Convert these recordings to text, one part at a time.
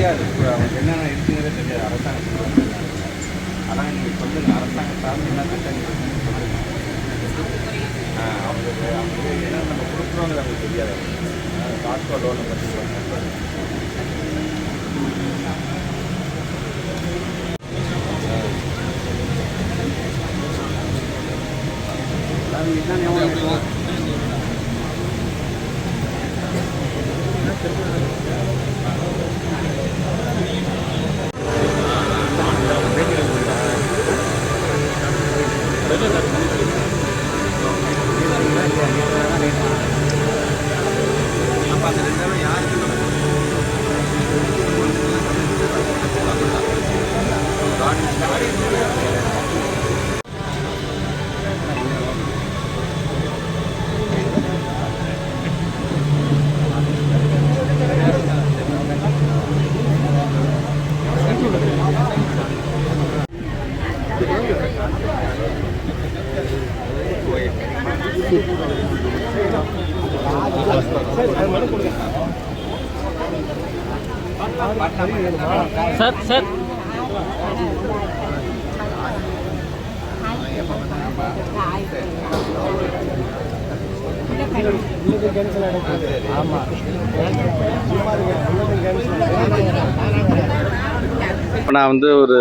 தெரியாது. இப்போ என்னென்ன இருக்குங்கிறதே தெரியாது. அரசாங்கம் அதான் நீங்கள் சொல்லுங்கள் அரசாங்கம் சார்ந்து என்ன திட்டங்கள் அவங்களுக்கு அவங்களுக்கு என்ன நம்ம கொடுக்குறோங்கிறது அவங்களுக்கு தெரியாது. காஸ்கோ லோனை பற்றி சொல்லுங்க. சார் சார் இப்போ நான் வந்து ஒரு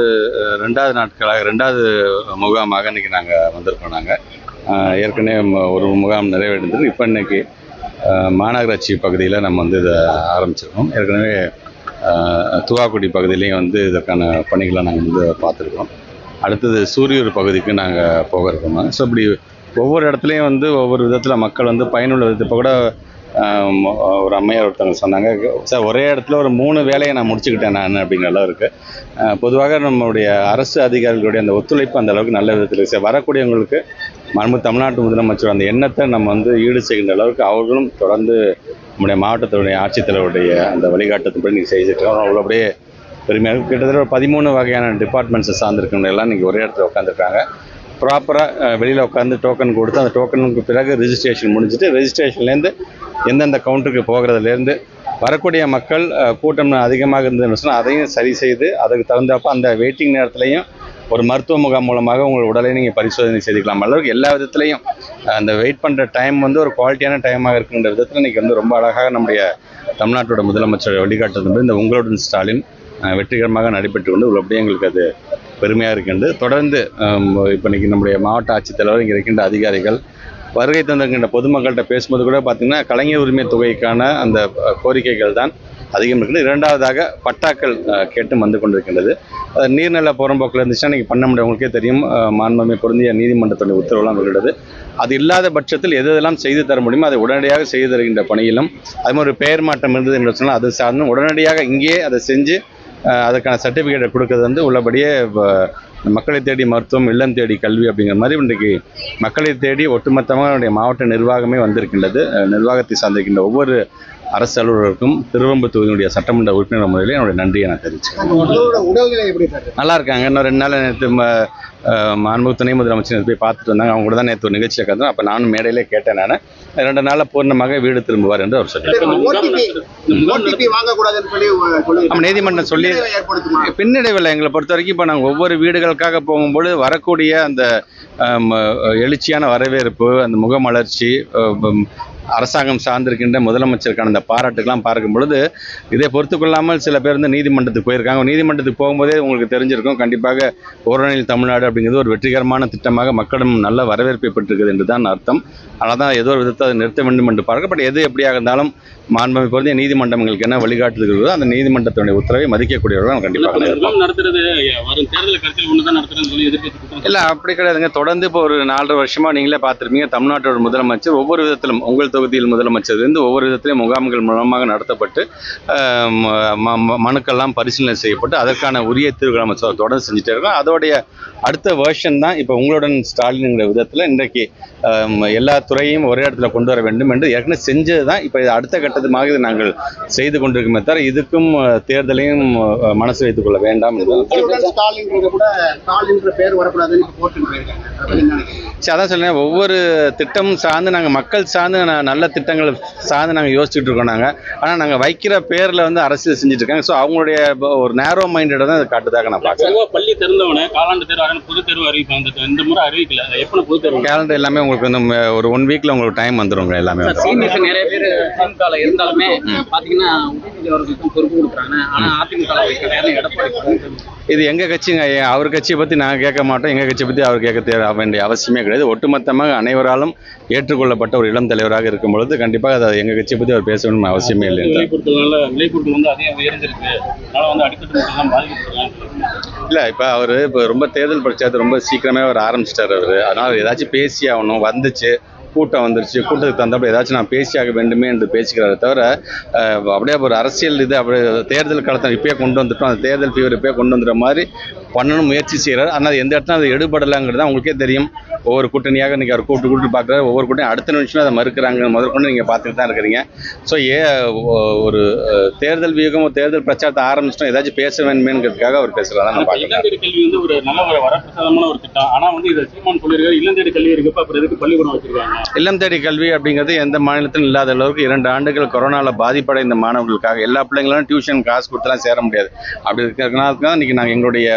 ரெண்டாவது நாட்களாக ரெண்டாவது முகாமாக இன்றைக்கி நாங்கள் வந்திருக்கோம் நாங்கள் ஏற்கனவே ஒரு முகாம் நிறைவேறிந்தது இப்போ இன்றைக்கி மாநகராட்சி பகுதியில் நம்ம வந்து இதை ஆரம்பிச்சிருக்கோம். ஏற்கனவே துவாக்குடி பகுதியிலையும் வந்து இதற்கான பணிகளை நாங்கள் வந்து பார்த்துருக்கோம். அடுத்தது சூரியூர் பகுதிக்கு நாங்கள் போக இருக்கோம். ஸோ இப்படி ஒவ்வொரு இடத்துலையும் வந்து ஒவ்வொரு விதத்தில் மக்கள் வந்து பயனுள்ள விதத்தில் இப்போ கூட ஒரு அம்மையார் ஒருத்தவங்க சொன்னாங்க சார் ஒரே இடத்துல ஒரு மூணு வேலையை நான் முடிச்சுக்கிட்டேன் நான் அப்படிங்கிற அளவு இருக்குது பொதுவாக நம்மளுடைய அரசு அதிகாரிகளுடைய அந்த ஒத்துழைப்பு அந்த அளவுக்கு நல்ல விதத்தில் சார் வரக்கூடியவங்களுக்கு மண்பு தமிழ்நாட்டு முதலமைச்சர் அந்த எண்ணத்தை நம்ம வந்து ஈடு செய்கின்ற அளவுக்கு அவர்களும் தொடர்ந்து நம்முடைய மாவட்டத்தினுடைய ஆட்சித்தலைவருடைய அந்த வழிகாட்டத்தின்படி நீங்கள் செய்துட்டு அவ்வளோ அப்படியே பெருமையாக கிட்டத்தட்ட ஒரு பதிமூணு வகையான டிபார்ட்மெண்ட்ஸை சார்ந்திருக்கணும் எல்லாம் இன்றைக்கி ஒரே இடத்துல உட்காந்துருக்காங்க ப்ராப்பராக வெளியில் உட்காந்து டோக்கன் கொடுத்து அந்த டோக்கனுக்கு பிறகு ரிஜிஸ்ட்ரேஷன் முடிஞ்சுட்டு ரெஜிஸ்ட்ரேஷன்லேருந்து எந்தெந்த கவுண்டருக்கு போகிறதுலேருந்து வரக்கூடிய மக்கள் கூட்டம் அதிகமாக இருந்ததுன்னு சொன்னால் அதையும் சரி செய்து அதுக்கு தகுந்தப்ப அந்த வெயிட்டிங் நேரத்துலையும் ஒரு மருத்துவ முகாம் மூலமாக உங்கள் உடலை நீங்கள் பரிசோதனை செய்துக்கலாம். அளவுக்கு எல்லா விதத்துலையும் அந்த வெயிட் பண்ணுற டைம் வந்து ஒரு குவாலிட்டியான டைமாக இருக்குன்ற விதத்தில் இன்றைக்கி வந்து ரொம்ப அழகாக நம்முடைய தமிழ்நாட்டோட முதலமைச்சர் வழிகாட்டுறது இந்த உங்களுடன் ஸ்டாலின் வெற்றிகரமாக நடைபெற்று கொண்டு உள்ளபடியே எங்களுக்கு அது பெருமையாக இருக்கின்றது தொடர்ந்து இப்போ இன்னைக்கு நம்முடைய மாவட்ட ஆட்சித்தலைவர் இங்கே இருக்கின்ற அதிகாரிகள் வருகை தந்திருக்கின்ற பொதுமக்கள்கிட்ட பேசும்போது கூட பார்த்தீங்கன்னா கலைஞர் உரிமை தொகைக்கான அந்த கோரிக்கைகள் தான் அதிகம் இருக்குது. இரண்டாவதாக பட்டாக்கள் கேட்டும் கேட்டு வந்து கொண்டிருக்கின்றது. நீர்நில புறம்போக்கில் இருந்துச்சுன்னா இன்றைக்கி பண்ண முடியும். உங்களுக்கே தெரியும். மாண்புமை பொருந்திய நீதிமன்றத்துடைய உத்தரவுலாம் வருகிறது அது இல்லாத பட்சத்தில் எது எதெல்லாம் செய்து தர முடியுமோ அதை உடனடியாக செய்து தருகின்ற பணியிலும் அது மாதிரி ஒரு பெயர் மாற்றம் இருந்தது என்று சொன்னால் அது சார்ந்தும் உடனடியாக இங்கேயே அதை செஞ்சு அதற்கான சர்டிஃபிகேட்டை கொடுக்கறது வந்து உள்ளபடியே மக்களை தேடி மருத்துவம் இல்லம் தேடி கல்வி அப்படிங்கிற மாதிரி இன்றைக்கு மக்களை தேடி ஒட்டுமொத்தமாக என்னுடைய மாவட்ட நிர்வாகமே வந்திருக்கின்றது. நிர்வாகத்தை சார்ந்திருக்கின்ற ஒவ்வொரு அரசு அலுவலருக்கும் திருவம்பு தொகுதியினுடைய சட்டமன்ற உறுப்பினர் முறையில் என்னுடைய நன்றியை நான் தெரிவிச்சுக்கிறேன். நல்லா இருக்காங்க. இன்னும் ரெண்டு நாள் நேற்று மாண்பு துணை முதலமைச்சர் போய் பார்த்துட்டு வந்தாங்க. அவங்க கூட தான் நேற்று ஒரு நிகழ்ச்சியை கலந்தோம் அப்போ நானும் மேடையிலே கேட்டேன் நான். ரெண்டு நாளில் பூர்ணமாக வீடு திரும்புவார் என்று அவர் நம்ம நீதிமன்றம் சொல்லி பின்னடைவில் எங்களை பொறுத்த வரைக்கும் இப்போ நாங்கள் ஒவ்வொரு வீடுகளுக்காக போகும்போது வரக்கூடிய அந்த எழுச்சியான வரவேற்பு அந்த முகமலர்ச்சி அரசாங்கம் சார்ந்திருக்கின்ற முதலமைச்சருக்கான அந்த பாராட்டுக்கெல்லாம் பார்க்கும் பொழுது இதை பொறுத்து கொள்ளாமல் சில பேர் வந்து நீதிமன்றத்துக்கு போயிருக்காங்க. நீதிமன்றத்துக்கு போகும்போதே உங்களுக்கு தெரிஞ்சிருக்கும் கண்டிப்பாக ஓரணியில் தமிழ்நாடு அப்படிங்கிறது ஒரு வெற்றிகரமான திட்டமாக மக்களிடம் நல்ல வரவேற்பை பெற்றிருக்குது என்று தான் அர்த்தம். அதனால் தான் ஏதோ ஒரு விதத்தை அதை நிறுத்த வேண்டும் என்று பார்க்க பட் எது எப்படியாக இருந்தாலும் மாண்புமிகு பொருந்திய நீதிமன்றம் எங்களுக்கு என்ன வழிகாட்டுகிறதோ அந்த நீதிமன்றத்தினுடைய உத்தரவை மதிக்கக்கூடியவர்கள் கண்டிப்பாக நடத்துறது வரும் தேர்தல் கருத்தில் ஒன்று தான் இல்லை அப்படி கிடையாதுங்க. தொடர்ந்து இப்போ ஒரு நாலரை வருஷமா நீங்களே பார்த்துருப்பீங்க. தமிழ்நாட்டோட முதலமைச்சர் ஒவ்வொரு விதத்திலும் உங்கள் தொகுதியில் முதலமைச்சர்லேருந்து ஒவ்வொரு விதத்திலையும் முகாம்கள் மூலமாக நடத்தப்பட்டு மனுக்கள்லாம் பரிசீலனை செய்யப்பட்டு அதற்கான உரிய தீர்வுகள் நம்ம தொடர்ந்து செஞ்சுட்டே இருக்கோம். அதோடைய அடுத்த வேர்ஷன் தான் இப்போ உங்களுடன் ஸ்டாலின்ங்கிற விதத்தில் இன்றைக்கு எல்லா துறையும் ஒரே இடத்துல கொண்டு வர வேண்டும் என்று ஏற்கனவே செஞ்சது தான். இப்போ இது அடுத்த கட்டத்துமாக இது நாங்கள் செய்து கொண்டிருக்கோமே தவிர இதுக்கும் தேர்தலையும் மனசு வைத்துக் கொள்ள வேண்டாம். என்று கூட ஸ்டாலின் பேர் வரக்கூடாதுன்னு இப்ப சரி அதான் சொல்லுங்கள் ஒவ்வொரு திட்டம் சார்ந்து நாங்கள் மக்கள் சார்ந்து நல்ல திட்டங்கள் சார்ந்து நாங்கள் யோசிச்சுட்டு இருக்கோம் நாங்கள் ஆனால் நாங்கள் வைக்கிற பேரில் வந்து அரசியல் செஞ்சுட்டு இருக்காங்க ஸோ அவங்களுடைய ஒரு நேரோ மைண்டடை தான் அதை காட்டுதாக நான் பார்க்குறேன். பொதுவா பள்ளி திறந்தவனே காலாண்டு தேர்வு பொது தேர்வு அறிவிப்பாங்க இந்த- இந்த முறை அறிவிக்கல. எப்போ பொது தேர்வு கேலண்டர் எல்லாமே உங்களுக்கு வந்து ஒரு ஒன் வீக்கில் உங்களுக்கு டைம் வந்துருங்க எல்லாமே சீனியர்ஸ் நிறைய பேர் திமுக இருந்தாலுமே பாத்தீங்கன்னா உதயநிதி அவர்களுக்கும் பொறுப்பு கொடுக்குறாங்க. ஆனா அதிமுக எடப்பாடி. இது எங்கள் கட்சிங்க? ஐயா, அவர் கட்சியை பற்றி நாங்கள் கேட்க மாட்டோம். எங்கள் கட்சியை பற்றி அவர் கேட்க தேவை வேண்டிய அவசியமே கிடையாது ஒட்டுமொத்தமாக அனைவராலும் ஏற்றுக்கொள்ளப்பட்ட ஒரு இளம் தலைவராக இருக்கும் பொழுது கண்டிப்பாக அதை எங்கள் கட்சியை பற்றி அவர் பேச வேண்டிய அவசியமே இல்லை இல்லை இப்போ அவர் இப்போ ரொம்ப தேர்தல் பிரச்சாரத்தை ரொம்ப சீக்கிரமே அவர் ஆரம்பிச்சிட்டார் அவர். அதனால் ஏதாச்சும் பேசி ஆகணும். வந்துச்சு கூட்டம் வந்துருச்சு. கூட்டத்துக்கு தந்தப்போ ஏதாச்சும் நான் பேசியாக வேண்டுமே என்று பேசிக்கிறாரே தவிர அப்படியே ஒரு அரசியல் இது அப்படியே தேர்தல் காலத்தை இப்பயே கொண்டு வந்துட்டோம். அந்த தேர்தல் ஃபீவர் இப்பயே கொண்டு வந்துற மாதிரி பண்ணணும் முயற்சி செய்கிறார் ஆனால் எந்த இடத்துல அது எடுபடலைங்கிறது தான் உங்களுக்கே தெரியும். ஒவ்வொரு கூட்டணியாக இன்றைக்கி அவர் கூப்பிட்டு கூப்பிட்டு பார்க்குறாரு. ஒவ்வொரு கூட்டணி அடுத்த நிமிஷம் அதை மறுக்கிறாங்க. முதற்கொண்டு நீங்கள் பார்த்துட்டு தான் இருக்கிறீங்க. ஸோ ஏ ஒரு தேர்தல் வியூகம் தேர்தல் பிரச்சாரத்தை ஆரம்பிச்சிட்டோம் ஏதாச்சும் பேச வேண்டுமேங்கிறதுக்காக அவர் பேசுகிறதா நான் பார்க்குறேன் கல்வி வந்து ஒரு நல்ல ஒரு வரப்பிரசாதமான ஒரு திட்டம். ஆனா வந்து இதை சீமான் சொல்லியிருக்காரு இல்லந்தேடி கல்வி இருக்கப்ப அப்புறம் எதுக்கு பள்ளிக்கூடம் வச்சிருக்காங்க? இல்லம் தேடி கல்வி அப்படிங்கிறது எந்த மாநிலத்திலும் இல்லாத அளவுக்கு இரண்டு ஆண்டுகள் கொரோனாவில் பாதிப்படைந்த மாணவர்களுக்காக எல்லா பிள்ளைங்களும் டியூஷன் காசு கொடுத்துலாம் சேர முடியாது. அப்படி இருக்கிறதுனால தான் இன்றைக்கி நாங்கள் எங்களுடைய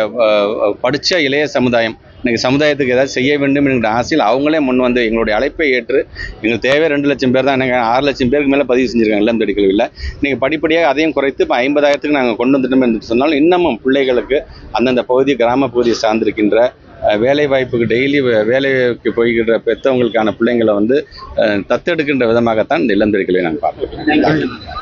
படித்த இளைய சமுதாயம். இன்றைக்கி சமுதாயத்துக்கு ஏதாவது செய்ய வேண்டும் என்கிற ஆசையில் அவங்களே முன் வந்து எங்களுடைய அழைப்பை ஏற்று எங்களுக்கு தேவை ரெண்டு லட்சம் பேர் தான் எனக்கு ஆறு லட்சம் பேருக்கு மேலே பதிவு செஞ்சுருக்காங்க இல்லம் தேடி கல்வியில். நீங்கள் படிப்படியாக அதையும் குறைத்து இப்போ ஐம்பதாயிரத்துக்கு நாங்கள் கொண்டு வந்துட்டோம் என்று சொன்னாலும் இன்னமும் பிள்ளைகளுக்கு அந்தந்த பகுதி கிராம பகுதியை சார்ந்திருக்கின்ற வேலை வாய்ப்புக்கு டெய்லி வேலைக்கு போய்கின்ற பெற்றவங்களுக்கான பிள்ளைங்களை வந்து தத்தெடுக்கின்ற விதமாகத்தான் இந்த இல்லம் தேடி கல்வியை நாங்கள் பார்க்கிறோம்